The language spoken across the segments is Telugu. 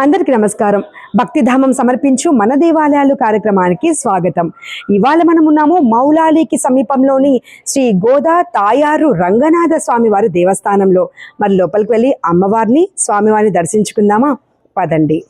అందరికీ నమస్కారం. భక్తిధామం సమర్పించు మన దేవాలయాలు కార్యక్రమానికి స్వాగతం. ఇవాళ మనం ఉన్నాము మౌలాలికి సమీపంలోని శ్రీ గోదా తాయారు రంగనాథ స్వామి వారి దేవస్థానంలో. మరి లోపలికి వెళ్ళి అమ్మవారిని స్వామివారిని దర్శించుకుందామా? పదండి.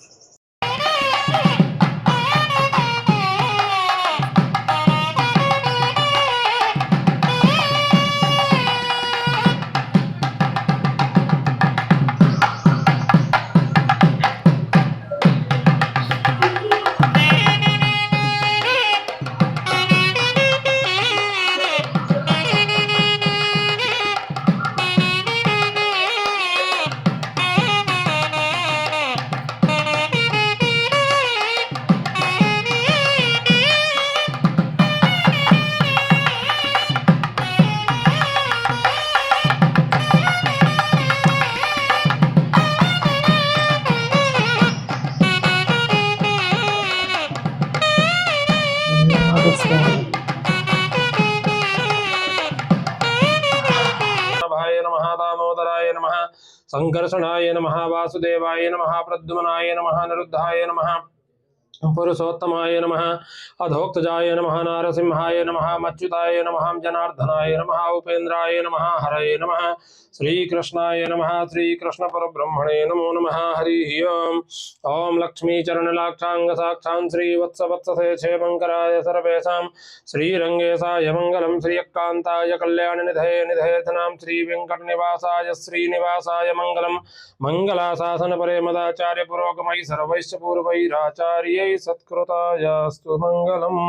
సంకర్షణాయ నమ వాసుదేవాయ నమ ప్రద్యుమ్నాయ నమ నిరుద్ధాయ నమ पुरुषोत्तमाय नमः। अधोक्तजाय नमः, नारसिंहाय नमः, मच्युताय नमः, जनार्दनाय नमः, उपेन्द्राय नमः, हरये नमः। श्रीकृष्णाय नमः, श्रीकृष्णपरब्रह्मणे नमो नम। हरिः ओम्। ॐ लक्ष्मीचरणलाक्षाङ्गसाक्षां श्रीवत्सवत्ससे क्षेमङ्कराय सर्वेषां श्रीरङ्गेशाय मङ्गलं श्रियकान्ताय कल्याणनिधये निधेर्थनां श्रीवेङ्कटनिवासाय श्रीनिवासाय मङ्गलं। मङ्गलाशासनपरे मदाचार्य पुरोगमैः सर्वैश्च पूर्वैराचार्यै सत्कृतायास्तु मङ्गलम्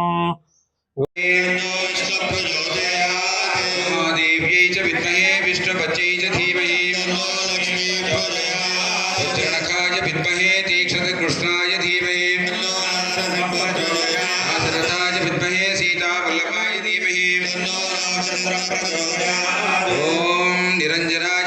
महादेव्यै च विद्महे विष्णुपत्यै च धीमहि रुद्रनखाय विद्महे तीक्ष्णकृष्णाय धीमहि आसरथाय विद्महे सीतावल्लभाय धीमहि ॐ निरञ्जनाय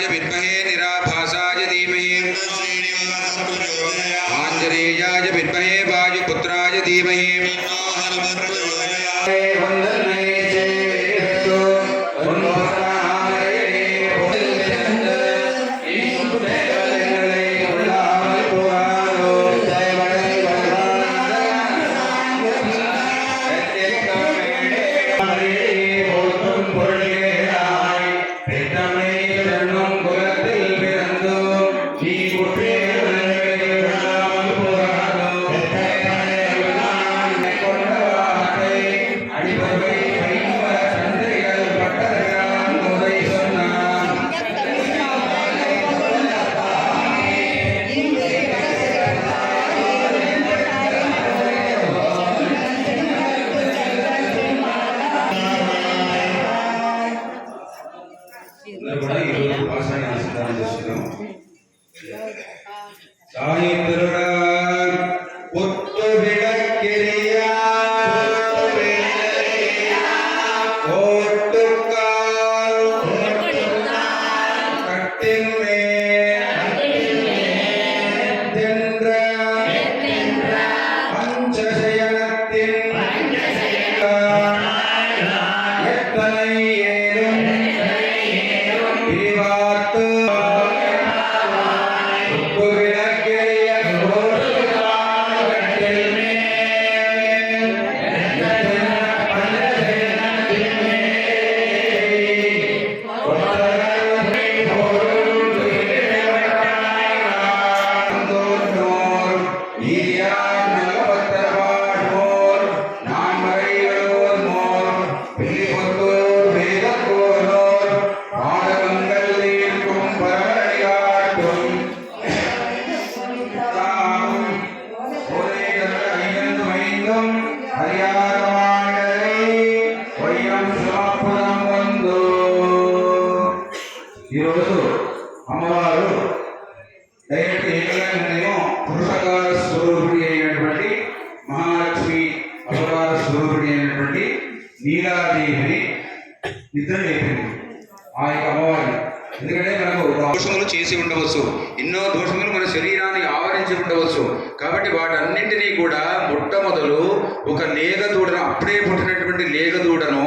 ఉండవచ్చు. ఎన్నో దోషములు మన శరీరాన్ని ఆవరించి ఉండవచ్చు. కాబట్టి వాటన్నింటినీ కూడా మొట్టమొదలు ఒక లేగ దూడను అప్పుడే పుట్టినటువంటి లేగ దూడను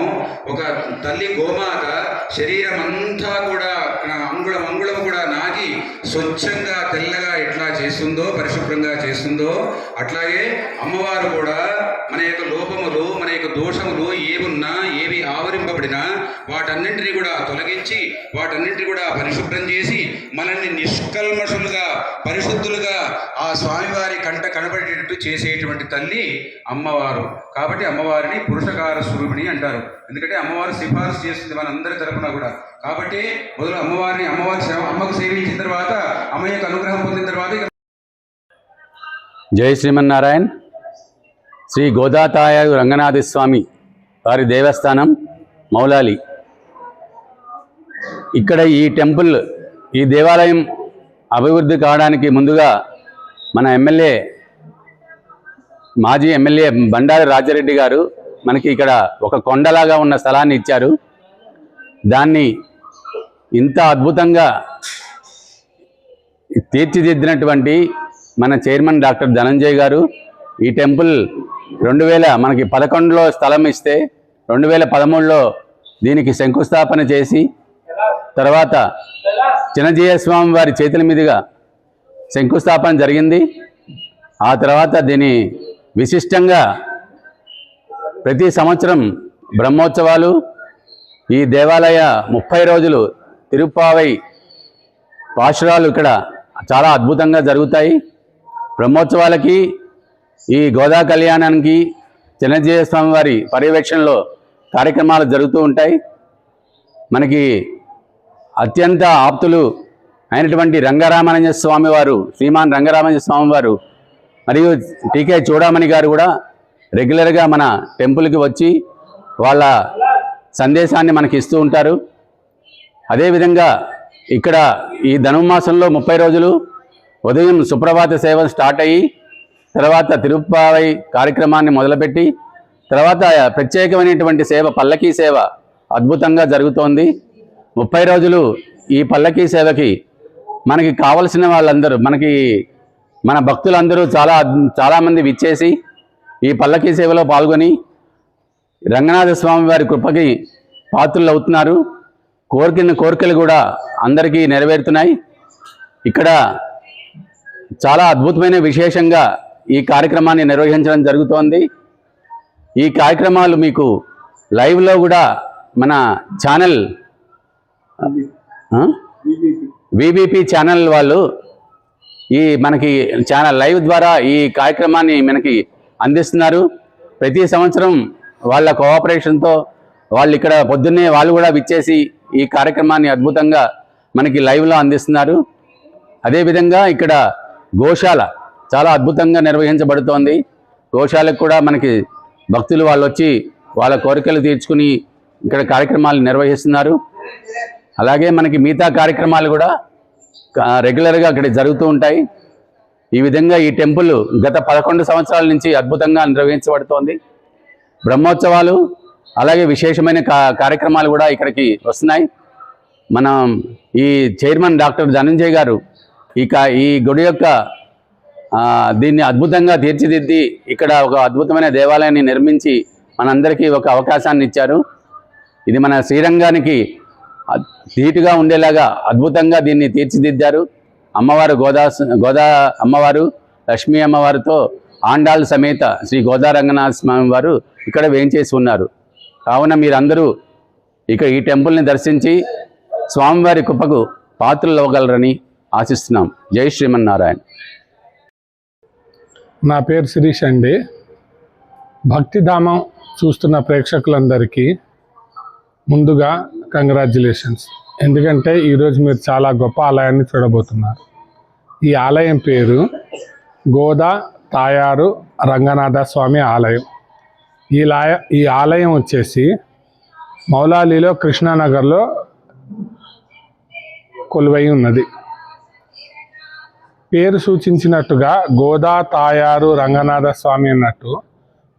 ఒక తల్లి గోమాత శరీరం అంతా కూడా అంగుళం అంగుళం కూడా నాకి స్వచ్ఛంగా తెల్లగా ఎట్లా చేస్తుందో పరిశుభ్రంగా చేస్తుందో అట్లాగే అమ్మవారు కూడా మన యొక్క లోపములు మన యొక్క దోషములు ఏమున్నా ఏవి ఆవరింపబడినా వాటన్నింటినీ కూడా తొలగించి వాటన్నింటినీ కూడా పరిశుభ్రం చేసి మనల్ని నిష్కల్మషులుగా పరిశుద్ధులుగా ఆ స్వామివారి కంట కనబడేటట్టు చేసేటువంటి తల్లి అమ్మవారు. కాబట్టి అమ్మవారిని పురుషకార స్వరూపిణి అంటారు. ఎందుకంటే అమ్మవారు సిఫార్సు చేస్తుంది మనందరి తరపున కూడా. కాబట్టి మొదలు అమ్మవారిని అమ్మవారి అమ్మకు సేవించిన తర్వాత అమ్మ యొక్క అనుగ్రహం పొందిన తర్వాత జై శ్రీమన్నారాయణ్. శ్రీ గోదాతాయ రంగనాథ స్వామి వారి దేవస్థానం మౌలాలి. ఇక్కడ ఈ టెంపుల్ ఈ దేవాలయం అభివృద్ధి కావడానికి ముందుగా మన ఎమ్మెల్యే మాజీ ఎమ్మెల్యే బండారి రాజారెడ్డి గారు మనకి ఇక్కడ ఒక కొండలాగా ఉన్న స్థలాన్ని ఇచ్చారు. దాన్ని ఇంత అద్భుతంగా తీర్చిదిద్దినటువంటి మన చైర్మన్ డాక్టర్ ధనంజయ్ గారు ఈ టెంపుల్ రెండు వేల మనకి పదకొండులో స్థలం ఇస్తే రెండు వేల పదమూడులో దీనికి శంకుస్థాపన చేసి తర్వాత చిన్నజీయ స్వామి వారి చేతుల మీదుగా శంకుస్థాపన జరిగింది. ఆ తర్వాత దీని విశిష్టంగా ప్రతి సంవత్సరం బ్రహ్మోత్సవాలు ఈ దేవాలయ ముప్పై రోజులు తిరుప్పావై పాశురాలు ఇక్కడ చాలా అద్భుతంగా జరుగుతాయి. బ్రహ్మోత్సవాలకి ఈ గోదా కళ్యాణానికి చిన్నజీయ స్వామి వారి పర్యవేక్షణలో కార్యక్రమాలు జరుగుతూ ఉంటాయి. మనకి అత్యంత ఆప్తులు అయినటువంటి రంగరామానంజ స్వామి వారు శ్రీమాన్ రంగరామానంజ స్వామి వారు మరియు టీకే చూడామణి గారు కూడా రెగ్యులర్గా మన టెంపుల్కి వచ్చి వాళ్ళ సందేశాన్ని మనకి ఇస్తూ ఉంటారు. అదేవిధంగా ఇక్కడ ఈ ధనుమాసంలో ముప్పై రోజులు ఉదయం సుప్రభాత సేవ స్టార్ట్ అయ్యి తర్వాత తిరుప్పావై కార్యక్రమాన్ని మొదలుపెట్టి తర్వాత ప్రత్యేకమైనటువంటి సేవ పల్లకీ సేవ అద్భుతంగా జరుగుతోంది. ముప్పై రోజులు ఈ పల్లకీ సేవకి మనకి కావలసిన వాళ్ళందరూ మనకి మన భక్తులందరూ చాలా చాలామంది విచ్చేసి ఈ పల్లకీ సేవలో పాల్గొని రంగనాథ స్వామి వారి కృపకి పాత్రులు అవుతున్నారు. కోరికిన కోరికలు కూడా అందరికీ నెరవేరుతున్నాయి. ఇక్కడ చాలా అద్భుతమైన విశేషంగా ఈ కార్యక్రమాన్ని నిర్వహించడం జరుగుతోంది. ఈ కార్యక్రమాలు మీకు లైవ్లో కూడా మన ఛానల్ బీబీపీ ఛానల్ వాళ్ళు ఈ మనకి ఛానల్ లైవ్ ద్వారా ఈ కార్యక్రమాన్ని మనకి అందిస్తున్నారు. ప్రతి సంవత్సరం వాళ్ళ కోఆపరేషన్తో వాళ్ళు ఇక్కడ పొద్దున్నే వాళ్ళు కూడా విచ్చేసి ఈ కార్యక్రమాన్ని అద్భుతంగా మనకి లైవ్లో అందిస్తున్నారు. అదేవిధంగా ఇక్కడ గోశాల చాలా అద్భుతంగా నిర్వహించబడుతోంది. గోశాలకు కూడా మనకి భక్తులు వాళ్ళు వచ్చి వాళ్ళ కోరికలు తీర్చుకుని ఇక్కడ కార్యక్రమాలు నిర్వహిస్తున్నారు. అలాగే మనకి మిగతా కార్యక్రమాలు కూడా రెగ్యులర్గా ఇక్కడ జరుగుతూ ఉంటాయి. ఈ విధంగా ఈ టెంపుల్ గత పదకొండు సంవత్సరాల నుంచి అద్భుతంగా నిర్వహించబడుతోంది. బ్రహ్మోత్సవాలు అలాగే విశేషమైన కార్యక్రమాలు కూడా ఇక్కడికి వస్తున్నాయి. మనం ఈ చైర్మన్ డాక్టర్ ధనంజయ్ గారు ఇక ఈ గుడి యొక్క దీన్ని అద్భుతంగా తీర్చిదిద్ది ఇక్కడ ఒక అద్భుతమైన దేవాలయాన్ని నిర్మించి మనందరికీ ఒక అవకాశాన్ని ఇచ్చారు. ఇది మన శ్రీరంగానికి నీటుగా ఉండేలాగా అద్భుతంగా దీన్ని తీర్చిదిద్దారు. అమ్మవారు గోదా గోదా అమ్మవారు లక్ష్మీ అమ్మవారితో ఆండాళ్ళ సమేత శ్రీ గోదా రంగనాథ స్వామి వారు ఇక్కడ వేయించేసి ఉన్నారు. కావున మీరందరూ ఇక ఈ టెంపుల్ని దర్శించి స్వామివారి కృపకు పాత్రలు అవ్వగలరని ఆశిస్తున్నాం. జై శ్రీమన్నారాయణ. నా పేరు శిరీష్ అండి. భక్తిధామం చూస్తున్న ప్రేక్షకులందరికీ ముందుగా కంగ్రాచ్యులేషన్స్ ఎందుకంటే ఈరోజు మీరు చాలా గొప్ప ఆలయాన్ని చూడబోతున్నారు. ఈ ఆలయం పేరు గోదా తాయారు రంగనాథ స్వామి ఆలయం. ఈ లాయ ఈ ఆలయం వచ్చేసి మౌలాలీలో కృష్ణానగర్లో కొలువై ఉన్నది. పేరు సూచించినట్టుగా గోదా తాయారు రంగనాథ స్వామి అన్నట్టు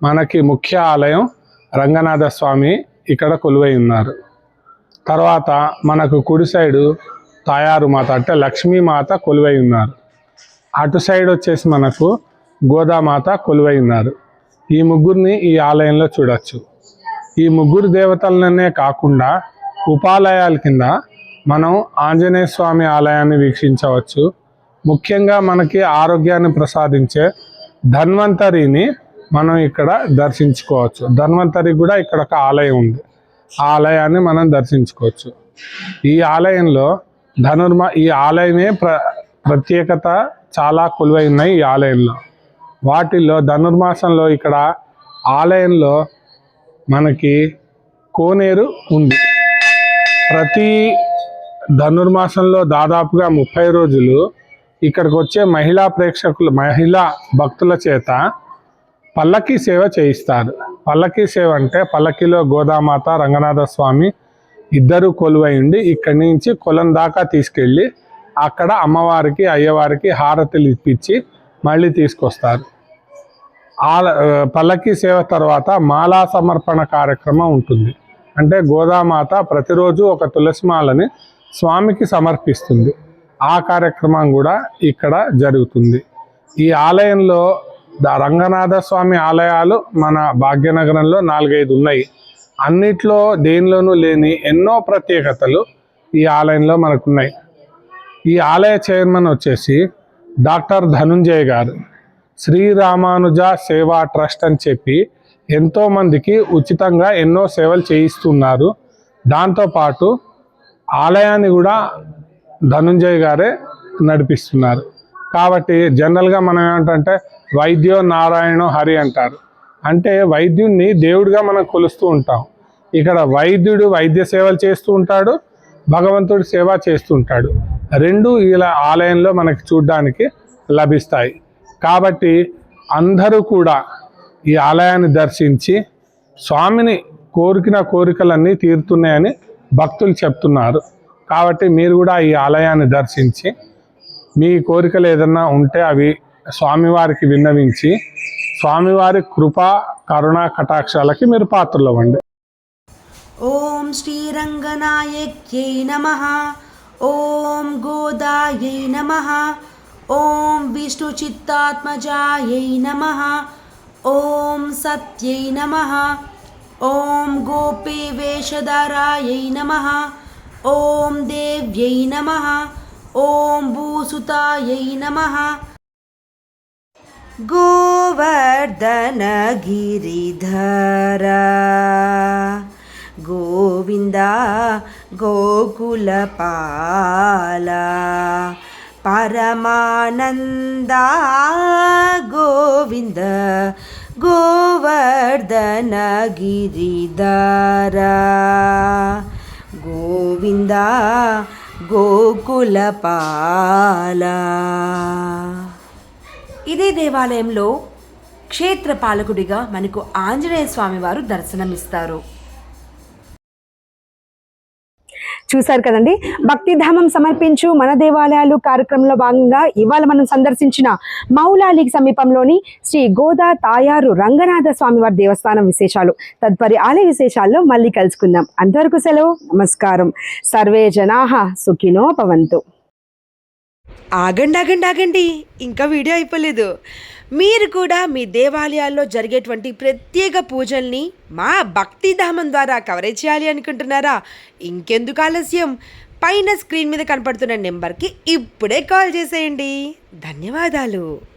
మనకి ముఖ్య ఆలయం రంగనాథ స్వామి ఇక్కడ కొలువై ఉన్నారు. తర్వాత మనకు కుడి సైడు తాయారు మాత అంటే లక్ష్మీమాత కొలువై ఉన్నారు. అటు సైడ్ వచ్చేసి మనకు గోదామాత కొలువై ఉన్నారు. ఈ ముగ్గురిని ఈ ఆలయంలో చూడొచ్చు. ఈ ముగ్గురు దేవతలనే కాకుండా ఉపాలయాల కింద మనం ఆంజనేయ స్వామి ఆలయాన్ని వీక్షించవచ్చు. ముఖ్యంగా మనకి ఆరోగ్యాన్ని ప్రసాదించే ధన్వంతరిని మనం ఇక్కడ దర్శించుకోవచ్చు. ధన్వంతరి కూడా ఇక్కడ ఒక ఆలయం ఉంది. ఆ ఆలయాన్ని మనం దర్శించుకోవచ్చు. ఈ ఆలయంలో ధనుర్మ ఈ ఆలయమే ప్ర ప్రత్యేకత చాలా కొలువై ఉన్నాయి ఈ ఆలయంలో. వాటిల్లో ధనుర్మాసంలో ఇక్కడ ఆలయంలో మనకి కోనేరు ఉంది. ప్రతి ధనుర్మాసంలో దాదాపుగా ముప్పై రోజులు ఇక్కడికి వచ్చే మహిళా ప్రేక్షకులు మహిళా భక్తుల చేత పల్లకి సేవ చేయిస్తారు. పల్లకి సేవ అంటే పల్లకిలో గోదామాత రంగనాథ స్వామి ఇద్దరు కొలువై ఉండి ఇక్కడి నుంచి కొలం దాకా తీసుకెళ్ళి అక్కడ అమ్మవారికి అయ్యవారికి హారతులు ఇప్పించి మళ్ళీ తీసుకొస్తారు. ఆల పల్లకి సేవ తర్వాత మాలా సమర్పణ కార్యక్రమం ఉంటుంది. అంటే గోదామాత ప్రతిరోజు ఒక తులసి మాలని స్వామికి సమర్పిస్తుంది. ఆ కార్యక్రమం కూడా ఇక్కడ జరుగుతుంది. ఈ ఆలయంలో రంగనాథ స్వామి ఆలయాలు మన భాగ్యనగరంలో నాలుగైదు ఉన్నాయి. అన్నిట్లో దేనిలోనూ లేని ఎన్నో ప్రత్యేకతలు ఈ ఆలయంలో మనకున్నాయి. ఈ ఆలయ చైర్మన్ వచ్చేసి డాక్టర్ ధనుంజయ్ గారు. శ్రీరామానుజ సేవా ట్రస్ట్ అని చెప్పి ఎంతోమందికి ఉచితంగా ఎన్నో సేవలు చేయిస్తున్నారు. దాంతోపాటు ఆలయాన్ని కూడా ధనుంజయ్ గారే నడిపిస్తున్నారు. కాబట్టి జనరల్గా మనం ఏమంటే వైద్యో నారాయణో హరి అంటారు. అంటే వైద్యుణ్ణి దేవుడిగా మనం కొలుస్తూ ఉంటాం. ఇక్కడ వైద్యుడు వైద్య సేవలు చేస్తూ ఉంటాడు భగవంతుడి సేవ చేస్తూ ఉంటాడు. రెండు ఇలా ఆలయంలో మనకి చూడడానికి లభిస్తాయి. కాబట్టి అందరూ కూడా ఈ ఆలయాన్ని దర్శించి స్వామిని కోరికిన కోరికలన్నీ తీరుతున్నాయని భక్తులు చెప్తున్నారు. కాబట్టి మీరు కూడా ఈ ఆలయాన్ని దర్శించి మీ కోరికలు ఏదన్నా ఉంటే అవి స్వామివారికి విన్నవించి స్వామివారి కృప కరుణ కటాక్షాలకి మీరు పాత్రలు అవ్వండి ఓం శ్రీరంగనాయక్యై నమ. ఓం గోదాయై నమ. ఓం విష్ణు చిత్తాత్మజాయై నమ. ఓం సత్యై నమ. ఓం గోపీ వేషధారాయై నమ. ఓం దేవ్యై నమ. ఓం భూసుతాయై నమ. गोवर्धनगिरिधरा गोविन्द गोकुलपाला परमानन्दा गोविन्द गोवर्धनगिरिधरा गोविन्द गोकुलपाला ఇదే దేవాలయంలో క్షేత్ర పాలకుడిగా మనకు ఆంజనేయ స్వామివారు దర్శనమిస్తారు. చూశారు కదండి? భక్తిధామం సమర్పించు మన దేవాలయాలు కార్యక్రమంలో భాగంగా ఇవాళ మనం సందర్శించిన మౌలాలికి సమీపంలోని శ్రీ గోదా తాయారు రంగనాథ స్వామివారి దేవస్థానం విశేషాలు. తదుపరి ఆలయ విశేషాల్లో మళ్ళీ కలుసుకుందాం. అంతవరకు సెలవు. నమస్కారం. సర్వే జనా సుఖినో భవంతు. ఆగండి ఆగండి ఆగండి. ఇంకా వీడియో అయిపోలేదు. మీరు కూడా మీ దేవాలయాల్లో జరిగేటువంటి ప్రత్యేక పూజల్ని మా భక్తిధామం ద్వారా కవరేజ్ చేయాలి అనుకుంటున్నారా? ఇంకెందుకు ఆలస్యం? పైన స్క్రీన్ మీద కనపడుతున్న నెంబర్కి ఇప్పుడే కాల్ చేసేయండి. ధన్యవాదాలు.